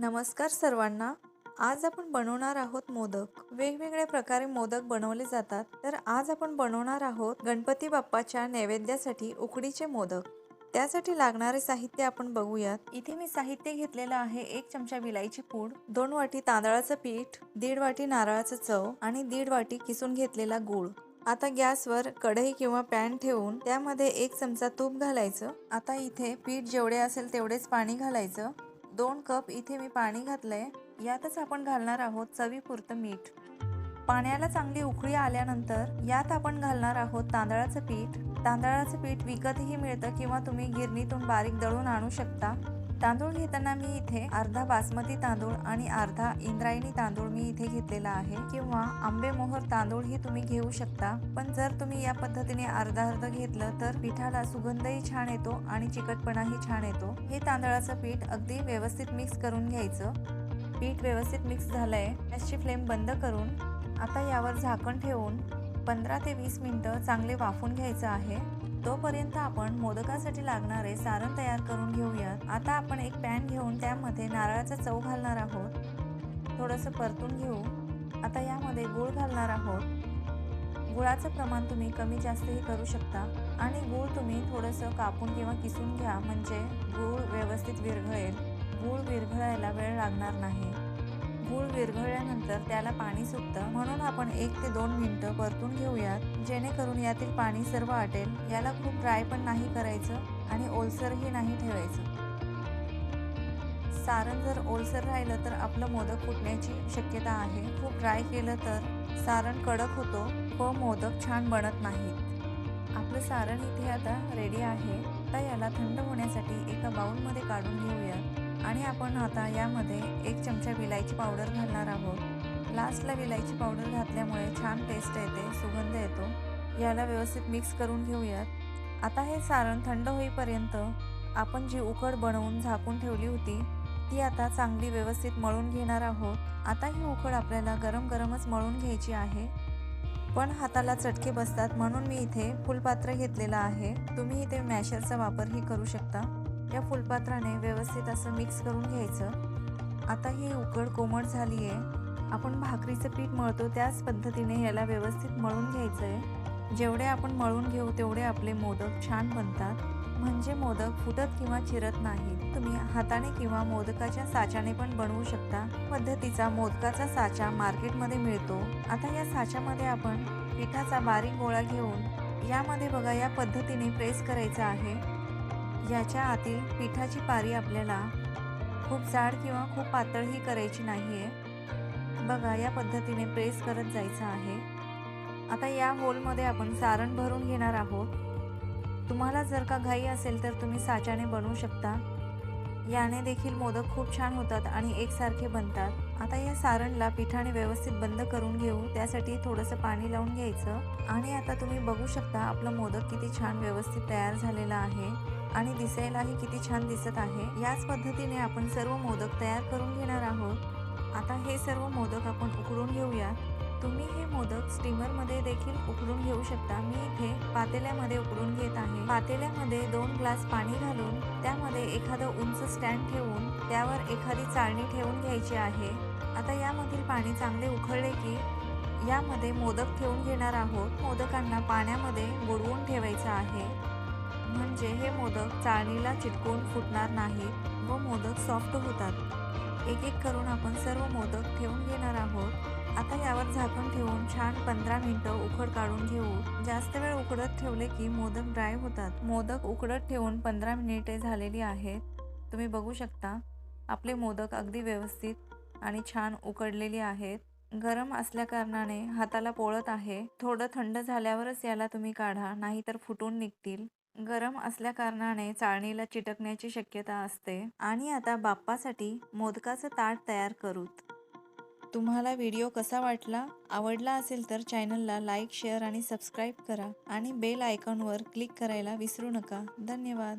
नमस्कार सर्वांना. आज आपण बनवणार आहोत मोदक. वेगवेगळ्या प्रकारे मोदक बनवले जातात. तर आज आपण बनवणार आहोत गणपती बाप्पाच्या नैवेद्यासाठी उकडीचे मोदक. त्यासाठी लागणारे साहित्य आपण बघूयात. इथे मी साहित्य घेतलेलं आहे एक चमचा विलायची पूड दोन वाटी तांदळाचं पीठ दीड वाटी नारळाचं चव आणि दीड वाटी किसून घेतलेला गूळ. आता गॅसवर कढई किंवा पॅन ठेवून त्यामध्ये एक चमचा तूप घालायचं. आता इथे पीठ जेवढे असेल तेवढेच पाणी घालायचं. दोन कप इथे मी पाणी घातलंय. यातच आपण घालणार आहोत चवीपुरतं मीठ. पाण्याला चांगली उकळी आल्यानंतर यात आपण घालणार आहोत तांदळाचं पीठ. तांदळाचं पीठ विकतही मिळतं किंवा तुम्ही गिरणीतून बारीक दळून आणू शकता. तांदूळ घेताना मी इथे अर्धा बासमती तांदूळ आणि अर्धा इंद्रायणी तांदूळ मी इथे घेतलेला आहे. किंवा आंबे मोहर तांदूळ ही तुम्ही घेऊ शकता. पण जर तुम्ही या पद्धतीने अर्धा अर्ध घेतलं तर पिठाला सुगंधही छान येतो आणि चिकटपणाही छान येतो. हे तांदळाचं पीठ अगदी व्यवस्थित मिक्स करून घ्यायचं. पीठ व्यवस्थित मिक्स झालंय. गॅसची फ्लेम बंद करून आता यावर झाकण ठेवून पंधरा ते वीस मिनटं चांगले वाफून घ्यायचं आहे. तोपर्यंत आपण मोदकासाठी लागणारे सारण तयार करून घेऊयात. आता आपण एक पॅन घेऊन त्यामध्ये नारळाचा चव घालणार आहोत. थोडंसं परतून घेऊ. आता यामध्ये गूळ घालणार आहोत. गुळाचं प्रमाण तुम्ही कमी जास्तही करू शकता. आणि गूळ तुम्ही थोडंसं कापून किंवा किसून घ्या. म्हणजे गूळ व्यवस्थित विरघळेल. गूळ विरघळायला वेळ लागणार नाही. गूळ विरघळल्यानंतर त्याला पाणी सुटतं. म्हणून आपण एक ते दोन मिनिटं परतून घेऊयात जेणेकरून यातील पाणी सर्व आटेल. याला खूप ड्राय पण नाही करायचं आणि ओलसरही नाही ठेवायचं. सारण जर ओलसर राहिलं तर आपलं मोदक फुटण्याची शक्यता आहे. खूप ड्राय केलं तर सारण कडक होतो व मोदक छान बनत नाहीत. आपलं सारण इथे आता रेडी आहे. आता याला थंड होण्यासाठी एका बाउलमध्ये काढून घेऊयात. आणि आपण आता यामध्ये एक चमचा विलायची पावडर घालणार आहोत. लास्टला विलायची पावडर घातल्यामुळे छान टेस्ट येते सुगंध येतो. याला व्यवस्थित मिक्स करून घेऊयात. आता हे सारण थंड होईपर्यंत आपण जी उकड बनवून झाकून ठेवली होती ती आता चांगली व्यवस्थित मळून घेणार आहोत. आता ही उकड आपल्याला गरम गरमच मळून घ्यायची आहे. पण हाताला चटके बसतात म्हणून मी इथे फुलपात्र घेतलेलं आहे. तुम्ही इथे मॅशरचा वापरही करू शकता. या फुलपात्राने व्यवस्थित असं मिक्स करून घ्यायचं. आता ही उकड कोमट झाली आहे आपण भाकरीचं पीठ मळतो त्याच पद्धतीने याला व्यवस्थित मळून घ्यायचं आहे जेवढे आपण मळून घेऊ तेवढे आपले मोदक छान बनतात. म्हणजे मोदक फुटत किंवा चिरत नाहीत. तुम्ही हाताने किंवा मोदकाच्या साच्याने पण बनवू शकता. पद्धतीचा मोदकाचा साचा मार्केटमध्ये मिळतो. आता या साच्यामध्ये आपण पिठाचा बारीक गोळा घेऊन यामध्ये बघा या पद्धतीने प्रेस करायचा आहे. याच्या आतील पिठाची पारी आपल्याला खूप जाड किंवा खूप पातळही करायची नाही आहे बघा या पद्धतीने प्रेस करत जायचं आहे. आता या होलमध्ये आपण सारण भरून घेणार आहोत. तुम्हाला जर का घाई असेल तर तुम्ही साच्याने बनवू शकता. याने देखील मोदक खूप छान होतात आणि एकसारखे बनतात. आता या सारणला पिठाने व्यवस्थित बंद करून घेऊ. त्यासाठी थोडंसं पाणी लावून घ्यायचं. आणि आता तुम्ही बघू शकता आपलं मोदक किती छान व्यवस्थित तयार झालेलं आहे. आणि दिसायलाही किती छान दिसत आहे. याच पद्धतीने आपण सर्व मोदक तयार करून घेणार आहोत. आता हे सर्व मोदक आपण उकडून घेऊया. तुम्ही हे मोदक स्टीमरमध्ये देखील उकडून घेऊ शकता. मी इथे पातेल्यामध्ये उकडून घेत आहे. पातेल्यामध्ये दोन ग्लास पाणी घालून त्यामध्ये एखादं उंच स्टँड ठेवून त्यावर एखादी चाळणी ठेवून घ्यायची आहे. आता यामधील पाणी चांगले उखळले की यामध्ये मोदक ठेवून घेणार आहोत. मोदकांना पाण्यामध्ये बुडवून ठेवायचं आहे. म्हणजे हे मोदक चाळणीला चिटकून फुटणार नाहीत व मोदक सॉफ्ट होतात. एक एक करून आपण सर्व मोदक ठेवून घेणार आहोत. आता यावर झाकण ठेवून छान पंधरा मिनटं उकड काढून घेऊ. जास्त वेळ उकडत ठेवले की मोदक ड्राय होतात. मोदक उकडत ठेवून पंधरा मिनिटे झालेली आहेत. तुम्ही बघू शकता आपले मोदक अगदी व्यवस्थित आणि छान उकडलेली आहेत. गरम असल्याकारणाने हाताला पोळत आहे. थोडं थंड झाल्यावरच याला तुम्ही काढा नाहीतर फुटून निघतील. गरम असल्याकारणाने चाळणीला चिटकण्याची शक्यता असते. आणि आता बाप्पासाठी मोदकाचं ताट तयार करूत. तुम्हाला व्हिडिओ कसा वाटला आवडला असेल तर चॅनलला लाईक शेअर आणि सबस्क्राईब करा. आणि बेल आयकॉनवर क्लिक करायला विसरू नका. धन्यवाद.